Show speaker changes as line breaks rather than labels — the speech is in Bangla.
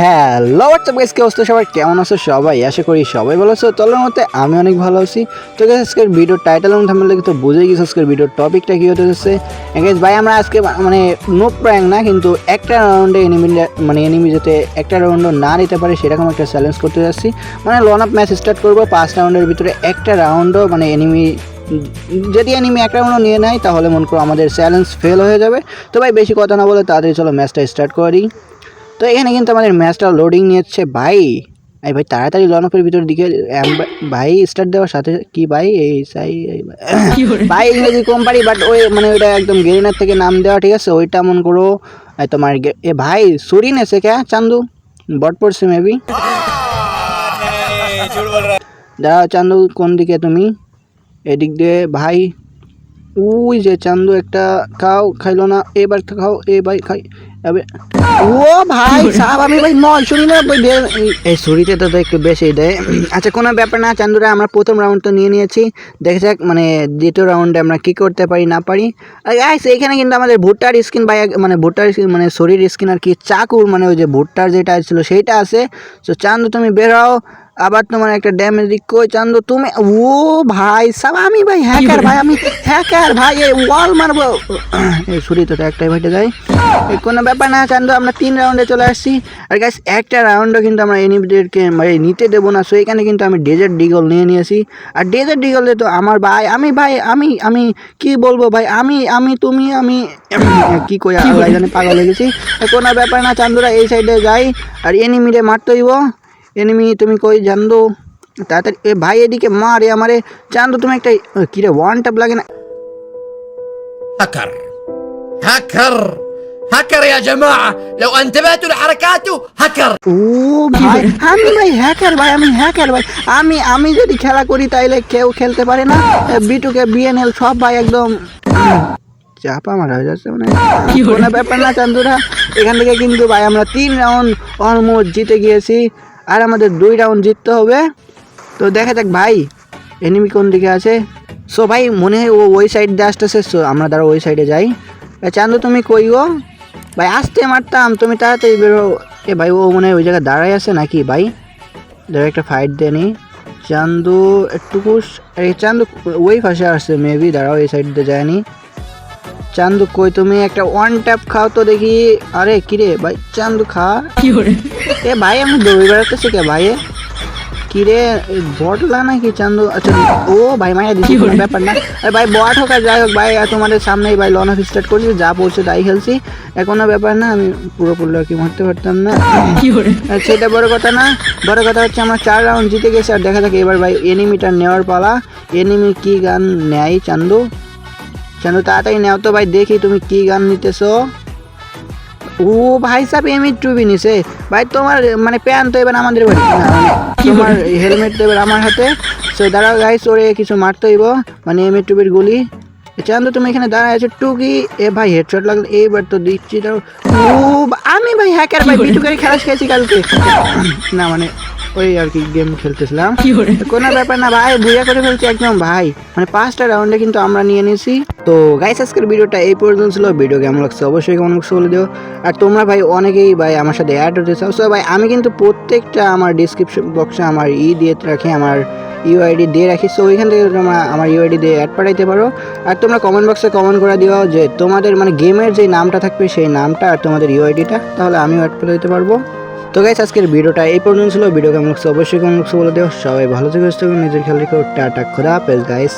হ্যালো হোয়াটসঅ্যাপ গাইস কি অবস্থা? সবাই কেমন আছো? সবাই আশা করি সবাই ভালো আছো। তলার মধ্যে আমি অনেক ভালো আছি। তো গাইস আজকের ভিডিও টাইটেল এবং দেখে তো বুঝেই গেছো আজকের ভিডিওর টপিকটা কি হতে যাচ্ছে। গাইস ভাই, আমরা আজকে মানে নো প্র্যাঙ্ক না, কিন্তু একটা রাউন্ডে এনিমি মানে এনিমি যাতে একটা রাউন্ডও না নিতে পারে, সেরকম একটা চ্যালেঞ্জ করতে যাচ্ছি। মানে লন আপ ম্যাচ স্টার্ট করব, পাঁচ রাউন্ডের ভিতরে একটা রাউন্ডও মানে এনিমি যদি এনিমি এক রাউন্ডও নিয়ে নেয়, তাহলে মনে করো আমাদের চ্যালেঞ্জ ফেল হয়ে যাবে। তো ভাই, বেশি কথা না বলে তাড়াতাড়ি চলো ম্যাচটা স্টার্ট করি তো এখানে কিন্তু আমাদের ম্যাচটা লোডিং নিচ্ছে ভাই। এই ভাই তাড়াতাড়ি লন অফের ভিতর দিকে ভাই স্টার্ট দেওয়ার সাথে কি ভাই? এই সাই ভাই- ভাই ইংরেজি কম পারি বাট ওই মানে ওইটা একদম গেরিনার থেকে নাম দেওয়া ঠিক আছে? ওইটা মন করো তোমার এ ভাই সুরি নেছে কে? চান্দু? বট পড়ছে মেবি দাঁড়াও চান্দু কোন দিকে তুমি? এদিক দিয়ে ভাই। ওই যে চান্দু একটা খাও, খাইলো না, এবার খাও, এ ভাই খাই ও ভাই, সাহেব, আমি ভাই নয় শুনি না এই- ছুরিতে তো একটু বেশি দেয়। আচ্ছা কোনো ব্যাপার না, চান্দুরা, আমরা প্রথম রাউন্ড তো নিয়ে নিয়েছি। দেখা যাক মানে দ্বিতীয় রাউন্ডে আমরা কি করতে পারি, না পারি। এইখানে কিন্তু আমাদের ভুট্টার স্কিন ভাই মানে ভুট্টার skin মানে শরীর স্কিন আর কি, চাকুর মানে ওই যে ভুট্টার যেটা ছিল, সেইটা আছে। তো চান্দু, তুমি বের হও আবার তোমার একটা ড্যামেজ দিক। কই চান্দু তুমি ও ভাই সব আমি ভাই হ্যাকার ভাই আমি হ্যাকার ভাই এই ওয়াল মারবো। এই ছুরি তো একটাই ভাইটে যায়। কোনো ব্যাপার না চান্দু আমরা তিন রাউন্ডে চলে আসছি। আর গাছ একটা রাউন্ডও কিন্তু আমরা এনিমিদেরকে মানে নিতে দেবো না। সো এখানে কিন্তু আমি ডেজার্ট ডিগল নিয়ে নিয়েছি। আর ডেজার্ট ডিগলে তো আমার ভাই আমি ভাই আমি আমি কি বলব ভাই আমি আমি তুমি আমি কি কই জানে পাগল হয়ে গেছি। কোনো ব্যাপার না চান্দুরা এই সাইডে যাই। আর এনিমিরে মারতে হইব এনিমি তুমি কই জানদো তাড়াতাড়ি এ ভাই এদিকে মারে আমারে চান্দো তুমি একটা এ, কিরে ওয়ান ট্যাপ লাগে না
هكر هكر هكر يا جماعة لو انتبهتوا لحركاته هكر
ও ভাই আমি ভাই হ্যাকার ভাই আমি হ্যাকার ভাই আমি আমি যদি খেলা করি তাইলে কেউ খেলতে পারে না বিটুকে বিএনএল সব ভাই একদম চাপা মারা হয়ে যাচ্ছে মানে কোনো ব্যাপার না চান্দুরা এখান থেকে কিন্তু ভাই আমরা তিন রাউন্ড অলমোস্ট জিতে গিয়েছি আর আমাদের দুই রাউন্ড জিততে হবে। তো দেখা যাক ভাই এনিমি কোন দিকে আছে? সো ভাই, মনে হয় ও ওই সাইড দিয়ে আসতেছে সো আমরা দাঁড়া ওই সাইডে যাই। চান্দু, তুমি কই গো? ভাই, আসতে মারতাম, তুমি তাড়াতাড়ি বেরো। এ ভাই, ও মনে হয় ওই জায়গায় দাঁড়াই আছে নাকি ভাই? ধরো একটা ফাইট দিয়ে নি চান্দু, একটু এই চান্দু, ওই পাশে আসছে মেবি দাঁড়াও, এই সাইড দিয়ে যায়নি চান্দু কই তুমি একটা ওয়ান ট্যাপ খাও তো দেখি। আরে কিরে ভাই চান্দু খা। এ ভাই আমি দৌড়ে বেড়াতেছি কে ভাই? কিরে বটলা নাকি চান্দু? আচ্ছা ও ভাই মায়া দিচ্ছি কোনো ব্যাপার না। আরে ভাই বট হোক আর যাই হোক ভাই তোমাদের সামনেই ভাই লন অফ স্টার্ট করছি যা পড়ছে তাই খেলছি। এখনও ব্যাপার না আমি পুরো পুরো কি মারতে পারতাম না। সেটা বড় কথা না। বড় কথা হচ্ছে আমরা চার রাউন্ড জিতে গেছি আর দেখা যাক এবার ভাই এনিমিটা নেওয়ার পালা। এনিমি কি গান নেয় চান্দু? চান্দু তাড়াতাড়ি নেও তো ভাই দেখি তুমি কি গান নিতেছো। ও ভাই সাহেব এমনি টুবি নিছে। ভাই তোমার মানে প্যান্ট তো এবার আমাদের বাড়ি। মানে তোমার হেলমেট তো এবার আমার হাতে। সো দাঁড়াও গাইস ওরে কিছু মারতে হইব। মানে এমনি টুবির গুলি। চান্দু তুমি এখানে দাঁড়ায় আছো? টুকি? এ ভাই হেডশট লাগল এইবার তো দিচ্ছি ও আমি ভাই হ্যাকার ভাই বিটু করে খেলা শিখেছি কালকে। না মানে ওই আর কি গেম খেলতেছিলাম। কোনো ব্যাপার না ভাই বুঝা করে ফেলছি একদম ভাই। মানে পাঁচটা রাউন্ডে কিন্তু আমরা নিয়ে নিয়েছি তো গাইস আজকের ভিডিওটা এই পর্যন্ত ছিল। ভিডিও কেমন লাগছে অবশ্যই কেমন লাগছে বলে দিও। আর তোমরা ভাই অনেকেই ভাই আমার সাথে অ্যাড হতে চাও। সো ভাই আমি কিন্তু প্রত্যেকটা আমার ডিসক্রিপশন বক্সে আমার ই দিয়ে রাখি আমার ইউআইডি দিয়ে রাখি সো ওইখান থেকে তোমরা আমার ইউআইডি দিয়ে অ্যাড পাঠাইতে পারো। আর তোমরা কমেন্ট বক্সে কমেন্ট করে দিও যে তোমাদের মানে গেমের যে নামটা থাকবে, সেই নামটা আর তোমাদের ইউআইডিটা তাহলে আমিও অ্যাড করে দিতে পারব। তো গাইস আজকের ভিডিওটা এই পর্যন্ত ছিল। ভিডিও কেমন লাগছে অবশ্যই কেমন লাগছে বলে দিও। সবাই ভালো থেকে, সুস্থ নিজের খেয়াল রেখো। টাটা, খোদা হাফেজ গাইস